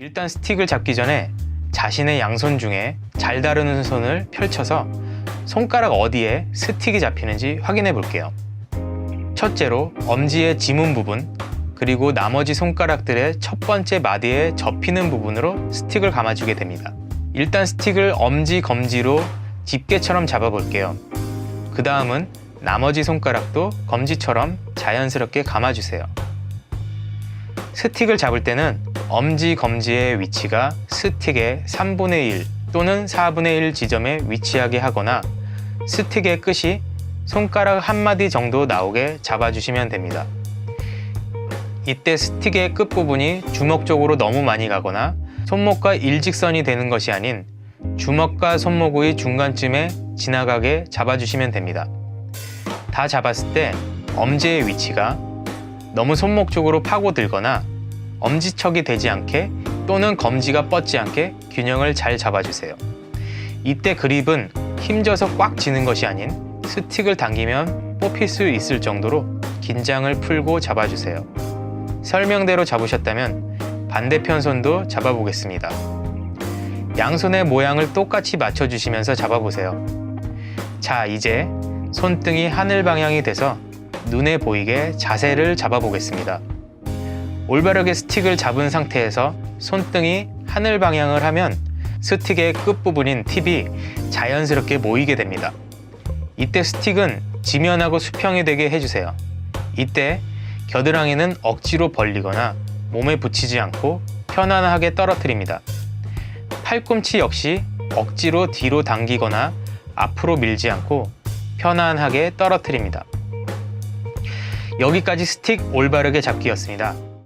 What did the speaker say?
일단 스틱을 잡기 전에 자신의 양손 중에 잘 다루는 손을 펼쳐서 손가락 어디에 스틱이 잡히는지 확인해 볼게요. 첫째로 엄지의 지문 부분, 그리고 나머지 손가락들의 첫 번째 마디에 접히는 부분으로 스틱을 감아주게 됩니다. 일단 스틱을 엄지, 검지로 집게처럼 잡아볼게요. 그 다음은 나머지 손가락도 검지처럼 자연스럽게 감아주세요. 스틱을 잡을 때는 엄지, 검지의 위치가 스틱의 3분의 1 또는 4분의 1 지점에 위치하게 하거나 스틱의 끝이 손가락 한 마디 정도 나오게 잡아주시면 됩니다. 이때 스틱의 끝부분이 주먹 쪽으로 너무 많이 가거나 손목과 일직선이 되는 것이 아닌 주먹과 손목의 중간쯤에 지나가게 잡아주시면 됩니다. 다 잡았을 때 엄지의 위치가 너무 손목 쪽으로 파고들거나 엄지척이 되지 않게 또는 검지가 뻗지 않게 균형을 잘 잡아주세요. 이때 그립은 힘줘서 꽉 쥐는 것이 아닌 스틱을 당기면 뽑힐 수 있을 정도로 긴장을 풀고 잡아주세요. 설명대로 잡으셨다면 반대편 손도 잡아보겠습니다. 양손의 모양을 똑같이 맞춰주시면서 잡아보세요. 자, 이제 손등이 하늘 방향이 돼서 눈에 보이게 자세를 잡아보겠습니다. 올바르게 스틱을 잡은 상태에서 손등이 하늘 방향을 하면 스틱의 끝부분인 팁이 자연스럽게 모이게 됩니다. 이때 스틱은 지면하고 수평이 되게 해주세요. 이때 겨드랑이는 억지로 벌리거나 몸에 붙이지 않고 편안하게 떨어뜨립니다. 팔꿈치 역시 억지로 뒤로 당기거나 앞으로 밀지 않고 편안하게 떨어뜨립니다. 여기까지 스틱 올바르게 잡기였습니다.